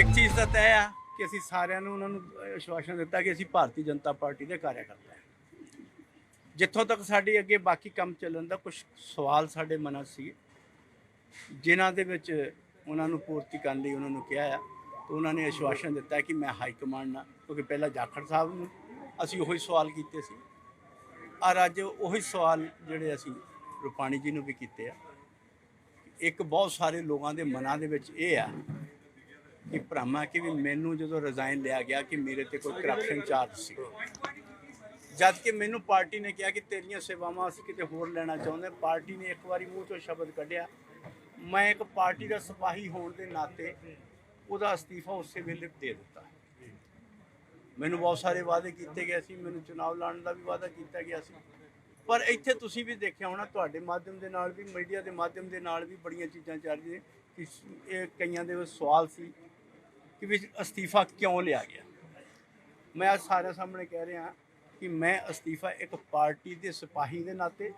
ਇੱਕ ਚੀਜ਼ ਦਾ ਤੈਅ ਆ ਕਿ ਅਸੀਂ ਸਾਰਿਆਂ ਨੂੰ ਉਹਨਾਂ ਨੂੰ ਵਿਸ਼ਵਾਸਨ ਦਿੱਤਾ ਕਿ ਅਸੀਂ ਭਾਰਤੀ ਜਨਤਾ ਪਾਰਟੀ ਦੇ ਕਾਰਿਆਕਰਤਾ ਹਾਂ। ਜਿੱਥੋਂ ਤੱਕ ਸਾਡੇ ਅੱਗੇ ਬਾਕੀ ਕੰਮ ਚੱਲਣ ਦਾ ਕੁਝ ਸਵਾਲ ਸਾਡੇ ਮਨਾਂ 'ਚ ਸੀ, ਜਿਨ੍ਹਾਂ ਦੇ ਵਿੱਚ ਉਹਨਾਂ ਨੂੰ ਪੂਰਤੀ ਕਰਨ ਲਈ ਉਹਨਾਂ ਨੂੰ ਕਿਹਾ ਆ, ਤੇ ਉਹਨਾਂ ਨੇ ਵਿਸ਼ਵਾਸਨ ਦਿੱਤਾ ਕਿ ਮੈਂ ਹਾਈ ਕਮਾਂਡ ਨਾਲ, ਕਿਉਂਕਿ ਪਹਿਲਾਂ ਜਾਖੜ ਸਾਹਿਬ ਨੂੰ ਅਸੀਂ ਉਹੀ ਸਵਾਲ ਕੀਤੇ ਸੀ। ਔਰ ਅੱਜ ਉਹੀ ਸਵਾਲ ਜਿਹੜੇ ਅਸੀਂ ਰੁਪਾਣੀ ਜੀ ਨੂੰ ਵੀ ਕੀਤੇ ਆ। ਇੱਕ ਬਹੁਤ ਸਾਰੇ ਲੋਕਾਂ ਦੇ ਮਨਾਂ ਦੇ ਵਿੱਚ ਇਹ ਆ ਕਿ ਭਰਾਮਾ ਕਿ ਵੀ ਮੈਨੂੰ ਜਦੋਂ ਰਿਜ਼ਾਈਨ ਲਿਆ ਗਿਆ ਕਿ ਮੇਰੇ ਤੇ ਕੋਈ ਕਰਪਸ਼ਨ ਚਾਰਜ ਸੀ। ਜਦ ਕਿ ਮੈਨੂੰ ਪਾਰਟੀ ਨੇ ਕਿਹਾ ਕਿ ਤੇਰੀਆਂ ਸੇਵਾਵਾਂ ਅਸੀਂ ਕਿਤੇ ਹੋਰ ਲੈਣਾ ਚਾਹੁੰਦੇ ਪਾਰਟੀ ਨੇ ਇੱਕ ਵਾਰੀ ਮੂੰਹ ਚੋਂ ਸ਼ਬਦ ਕੱਢਿਆ, ਮੈਂ ਇੱਕ ਪਾਰਟੀ ਦਾ ਸਿਪਾਹੀ ਹੋਣ ਦੇ ਨਾਤੇ ਉਹਦਾ ਅਸਤੀਫਾ ਉਸੇ ਵੇਲੇ ਦੇ ਦਿੱਤਾ। ਮੈਨੂੰ ਬਹੁਤ ਸਾਰੇ ਵਾਅਦੇ ਕੀਤੇ ਗਏ ਸੀ, ਮੈਨੂੰ ਚੁਣਾਵ ਲੜਨ ਦਾ ਵੀ ਵਾਅਦਾ ਕੀਤਾ ਗਿਆ ਸੀ। ਪਰ ਇੱਥੇ ਤੁਸੀਂ ਵੀ ਦੇਖਿਆ ਹੋਣਾ, ਤੁਹਾਡੇ ਮਾਧਿਅਮ ਦੇ ਨਾਲ ਵੀ, ਮੀਡੀਆ ਦੇ ਮਾਧਿਅਮ ਦੇ ਨਾਲ ਵੀ ਬੜੀਆਂ ਚੀਜ਼ਾਂ ਚੱਲ ਰਹੀਆਂ ਕਿ ਇਹ ਕਈਆਂ ਦੇ ਸਵਾਲ ਸੀ ਕਿ ਵੀ ਅਸਤੀਫਾ ਕਿਉਂ ਲਿਆ ਗਿਆ? ਮੈਂ ਅੱਜ ਸਾਰਿਆਂ ਸਾਹਮਣੇ ਕਹਿ ਰਿਹਾ ਕਿ ਮੈਂ ਅਸਤੀਫਾ ਇੱਕ ਪਾਰਟੀ ਦੇ ਸਿਪਾਹੀ ਦੇ ਨਾਤੇ,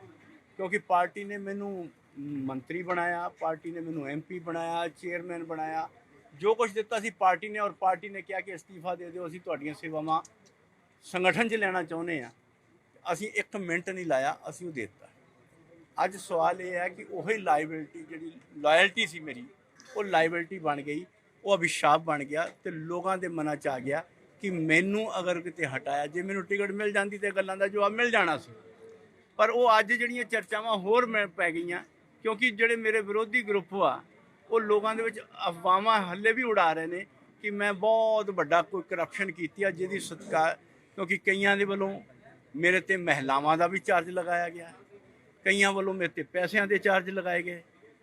ਕਿਉਂਕਿ ਪਾਰਟੀ ਨੇ ਮੈਨੂੰ ਮੰਤਰੀ ਬਣਾਇਆ, ਪਾਰਟੀ ਨੇ ਮੈਨੂੰ ਐਮਪੀ ਬਣਾਇਆ, ਚੇਅਰਮੈਨ ਬਣਾਇਆ। ਜੋ ਕੁਝ ਦਿੱਤਾ ਸੀ ਪਾਰਟੀ ਨੇ, ਔਰ ਪਾਰਟੀ ਨੇ ਕਿਹਾ ਕਿ ਅਸਤੀਫਾ ਦੇ ਦਿਓ, ਅਸੀਂ ਤੁਹਾਡੀਆਂ ਸੇਵਾਵਾਂ ਸੰਗਠਨ 'ਚ ਲੈਣਾ ਚਾਹੁੰਦੇ ਆ ਅਸੀਂ ਇੱਕ ਮਿੰਟ ਨਹੀਂ ਲਾਇਆ, ਅਸੀਂ ਉਹ ਦੇ ਦਿੱਤਾ। ਅੱਜ ਸਵਾਲ ਇਹ ਹੈ ਕਿ ਉਹੀ ਲਾਇਬਿਲਟੀ ਜਿਹੜੀ ਲਾਇਲਟੀ ਸੀ ਮੇਰੀ, ਉਹ ਲਾਇਬਿਲਟੀ ਬਣ ਗਈ। ਉਹ ਅਭਿਸ਼ਾਪ ਬਣ ਗਿਆ ਤੇ ਲੋਕਾਂ ਦੇ ਮਨਾਂ 'ਚ ਆ ਗਿਆ ਕਿ ਮੈਨੂੰ ਅਗਰ ਕਿਤੇ ਹਟਾਇਆ, ਜੇ ਮੈਨੂੰ ਟਿਕਟ ਮਿਲ ਜਾਂਦੀ ਤੇ ਗੱਲਾਂ ਦਾ ਜਵਾਬ ਮਿਲ ਜਾਣਾ ਸੀ। ਪਰ ਉਹ ਅੱਜ ਜਿਹੜੀਆਂ ਚਰਚਾਵਾਂ ਹੋਰ ਮੈਂ ਪੈ ਗਈਆਂ, ਕਿਉਂਕਿ ਜਿਹੜੇ ਮੇਰੇ ਵਿਰੋਧੀ ਗਰੁੱਪ ਆ, ਉਹ ਲੋਕਾਂ ਦੇ ਵਿੱਚ ਅਫਵਾਹਾਂ ਹੱਲੇ ਵੀ ਉਡਾ ਰਹੇ ਨੇ ਕਿ ਮੈਂ ਬਹੁਤ ਵੱਡਾ ਕੋਈ ਕਰਪਸ਼ਨ ਕੀਤੀ ਆ, ਜਿਹਦੀ ਸਤਕਾਰ ਕਿਉਂਕਿ ਕਈਆਂ ਦੇ ਵੱਲੋਂ ਮੇਰੇ ਤੇ ਮਹਿਲਾਵਾਂ ਦਾ ਵੀ ਚਾਰਜ ਲਗਾਇਆ ਗਿਆ, ਕਈਆਂ ਵੱਲੋਂ ਮੇਰੇ ਤੇ ਪੈਸਿਆਂ ਦੇ ਚਾਰਜ ਲਗਾਏ ਗਏ।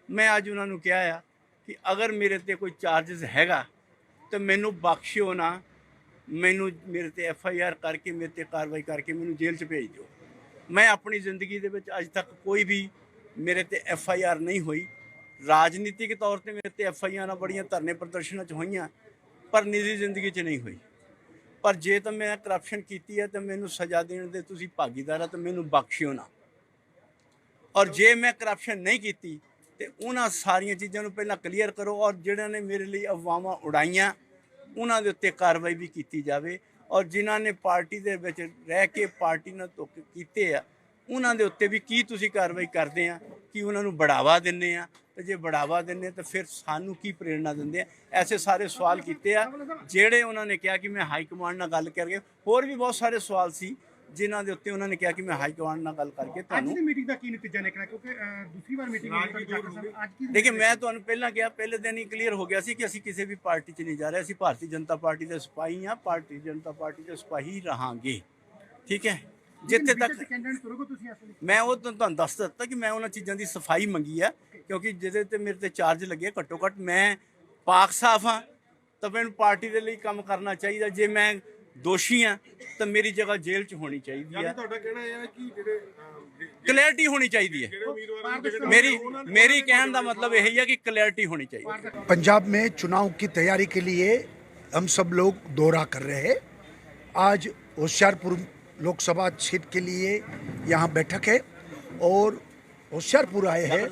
ਮੈਂ ਅੱਜ ਉਹਨਾਂ ਨੂੰ ਕਿਹਾ ਆ ਕਿ ਅਗਰ ਮੇਰੇ ਤੇ ਕੋਈ ਚਾਰजेस ਹੈਗਾ, ਤੇ ਮੈਨੂੰ ਬਖਸ਼ਿਓ ਨਾ। ਮੈਨੂੰ, ਮੇਰੇ ਤੇ ਐਫ ਆਈ ਆਰ ਕਰਕੇ, ਮੇਰੇ ਤੇ ਕਾਰਵਾਈ ਕਰਕੇ ਮੈਨੂੰ ਜੇਲ੍ਹ 'ਚ ਭੇਜ ਦਿਓ। ਮੈਂ ਆਪਣੀ ਜ਼ਿੰਦਗੀ ਦੇ ਵਿੱਚ ਅੱਜ ਤੱਕ ਕੋਈ ਵੀ ਮੇਰੇ ਤੇ ਐਫ ਆਈ ਆਰ ਨਹੀਂ ਹੋਈ। ਰਾਜਨੀਤਿਕ ਤੌਰ ਤੇ ਮੇਰੇ ਤੇ ਐਫ ਆਈ ਆਰਾਂ ਬੜੀਆਂ ਧਰਨੇ ਪ੍ਰਦਰਸ਼ਨਾਂ 'ਚ ਹੋਈਆਂ, ਪਰ ਨਿੱਜੀ ਜ਼ਿੰਦਗੀ 'ਚ ਨਹੀਂ ਹੋਈ। ਪਰ ਜੇ ਤਾਂ ਮੈਂ ਕਰਪਸ਼ਨ ਕੀਤੀ ਹੈ, ਤਾਂ ਮੈਨੂੰ ਸਜ਼ਾ ਦੇਣ ਦੇ ਤੁਸੀਂ ਭਾਗੀਦਾਰ ਆ, ਤਾਂ ਮੈਨੂੰ ਬਖਸ਼ਿਓ ਨਾ। ਔਰ ਜੇ ਮੈਂ ਕਰਪਸ਼ਨ ਨਹੀਂ ਕੀਤੀ ਤੇ ਉਹਨਾਂ ਸਾਰੀਆਂ ਚੀਜ਼ਾਂ ਨੂੰ ਪਹਿਲਾਂ ਕਲੀਅਰ ਕਰੋ ਔਰ ਜਿਹੜਿਆਂ ਨੇ ਮੇਰੇ ਲਈ ਅਫਵਾਹਾਂ ਉਡਾਈਆਂ, ਉਹਨਾਂ ਦੇ ਉੱਤੇ ਕਾਰਵਾਈ ਵੀ ਕੀਤੀ ਜਾਵੇ ਔਰ ਜਿਨ੍ਹਾਂ ਨੇ ਪਾਰਟੀ ਦੇ ਵਿੱਚ ਰਹਿ ਕੇ ਪਾਰਟੀ ਨਾਲ ਧੋਖੇ ਕੀਤੇ ਆ, ਉਹਨਾਂ ਦੇ ਉੱਤੇ ਵੀ ਕੀ ਤੁਸੀਂ ਕਾਰਵਾਈ ਕਰਦੇ ਆ, ਕੀ ਉਹਨਾਂ ਨੂੰ ਬੜਾਵਾ ਦਿੰਦੇ ਆ ਤੇ ਜੇ ਬੜਾਵਾ ਦਿੰਦੇ ਤਾਂ ਫਿਰ ਸਾਨੂੰ ਕੀ ਪ੍ਰੇਰਣਾ ਦਿੰਦੇ ਆ? ਐਸੇ ਸਾਰੇ ਸਵਾਲ ਕੀਤੇ ਆ ਜਿਹੜੇ ਉਹਨਾਂ ਨੇ ਕਿਹਾ ਕਿ ਮੈਂ ਹਾਈ ਕਮਾਂਡ ਨਾਲ ਗੱਲ ਕਰਕੇ, ਹੋਰ ਵੀ ਬਹੁਤ ਸਾਰੇ ਸਵਾਲ ਸੀ ਜਿਨ੍ਹਾਂ ਦੇ ਉੱਤੇ ਉਹਨਾਂ ਨੇ ਕਿਹਾ ਕਿ ਮੈਂ ਹਾਈ ਕਮਾਂਡ ਨਾਲ ਗੱਲ ਕਰਕੇ ਅੱਜ ਤੁਹਾਨੂੰ ਦੀ ਮੀਟਿੰਗ ਦਾ ਕੀ ਨਤੀਜਾ ਨਿਕਲਿਆ? ਕਿਉਂਕਿ ਅਹ, ਦੂਸਰੀ ਵਾਰ ਮੀਟਿੰਗ ਹੋਈ ਤੁਹਾਡੀ ਡਾਕਟਰ ਸਾਹਿਬ। ਅੱਜ ਕੀ ਦੇਖਿਏ ਮੈਂ ਤੁਹਾਨੂੰ ਪਹਿਲਾਂ ਕਿਹਾ ਪਹਿਲੇ ਦਿਨ ਹੀ ਕਲੀਅਰ ਹੋ ਗਿਆ ਸੀ ਕਿ ਅਸੀਂ ਕਿਸੇ ਵੀ ਪਾਰਟੀ 'ਚ ਨਹੀਂ ਜਾ ਰਹੇ। ਅਸੀਂ ਭਾਰਤੀ ਜਨਤਾ ਪਾਰਟੀ ਦੇ ਸਿਪਾਹੀ ਹਾਂ ਭਾਰਤੀ ਜਨਤਾ ਪਾਰਟੀ ਦੇ ਸਿਪਾਹੀ ਰਹਾਂਗੇ। ਠੀਕ ਹੈ? ਜਿੱਥੇ ਤੱਕ ਕੈਂਡੀਡੇਟ ਕਰੋਗੇ ਤੁਸੀਂ ਅਸਲੀ ਮੈਂ ਉਹ ਤੁਹਾਨੂੰ ਤੁਹਾਨੂੰ ਦੱਸ ਦਿੱਤਾ ਕਿ ਮੈਂ ਉਹਨਾਂ ਚੀਜ਼ਾਂ ਦੀ ਸਫ਼ਾਈ ਮੰਗੀ ਆ ਕਿਉਂਕਿ ਜਿਹਦੇ ਤੇ ਮੇਰੇ ਤੇ ਚਾਰਜ ਲੱਗੇ ਘੱਟੋ ਘੱਟ ਮੈਂ ਪਾਕ ਸਾਫ਼ ਹਾਂ ਤਾਂ ਮੈਨੂੰ ਪਾਰਟੀ ਦੇ ਲਈ ਕੰਮ ਕਰਨਾ ਚਾਹੀਦਾ। ਜੇ ਮੈਂ ਦੋਸ਼ੀ ਹਾਂ ਤਾਂ ਮੇਰੀ ਜਗ੍ਹਾ ਜੇਲ੍ਹ 'ਚ ਹੋਣੀ ਚਾਹੀਦੀ ਆ ਤੁਹਾਡਾ ਕਹਿਣਾ ਇਹ ਹੈ ਕਿ ਜਿਹੜੇ ਅਹ, ਜੇ- ਕਲੈਰਿਟੀ ਹੋਣੀ ਚਾਹੀਦੀ ਹੈ ਜਿਹੜੇ ਉਮੀਦਵਾਰ ਨੂੰ ਟਿਕਟ ਮੇਰੀ ਮੇਰੀ ਕਹਿਣ ਦਾ ਮਤਲਬ ਇਹ ਹੀ ਹੈ ਕਿ ਕਲੈਰਿਟੀ ਹੋਣੀ ਚਾਹੀਦੀ ਹੈ पंजाब में चुनाव की तैयारी के लिए हम सब लोग दौरा कर रहे हैं आज होशियारपुर लोकसभा सीट के लिए यहाँ बैठक है और होशियारपुर आए हैं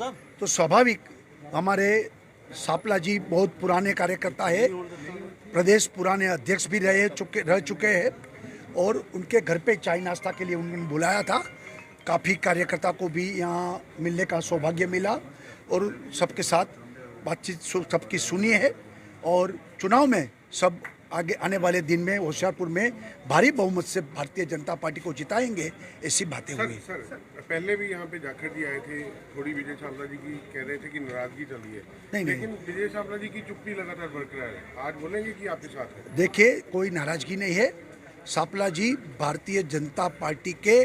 तो स्वाभाविक हमारे सापला जी बहुत पुराने कार्यकर्ता है। प्रदेश पुराने अध्यक्ष भी रहे चुके, रह चुके हैं और उनके घर पे चाय नाश्ता के लिए उन्होंने बुलाया था। काफ़ी कार्यकर्ता को भी यहाँ मिलने का सौभाग्य मिला और सबके साथ बातचीत सबकी सुनी है और चुनाव में सब आगे आने वाले दिन में होशियारपुर में भारी बहुमत से भारतीय जनता पार्टी को जिताएँगे ऐसी बातें सर हुई। सर पहले भी यहाँ पे जाखड़ जी आए थे थोड़ी विजय छावला जी की कह रहे थे कि नाराज़गी चली है। नहीं, नहीं। लेकिन विजय छावला जी की चुप्पी लगातार बरकरार है। आज बोलेंगे कि आपके साथ है। देखिए कोई नाराज़गी नहीं है। सापला जी भारतीय जनता पार्टी के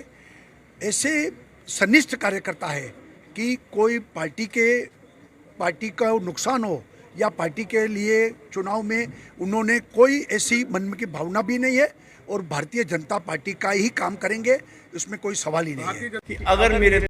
ऐसे सनिष्ठ कार्यकर्ता है कि कोई पार्टी के पार्टी का नुकसान हो या पार्टी के लिए चुनाव में उन्होंने कोई ऐसी मन की भावना भी नहीं है और भारतीय जनता पार्टी का ही काम करेंगे, इसमें कोई सवाल ही नहीं है। कि अगर मेरे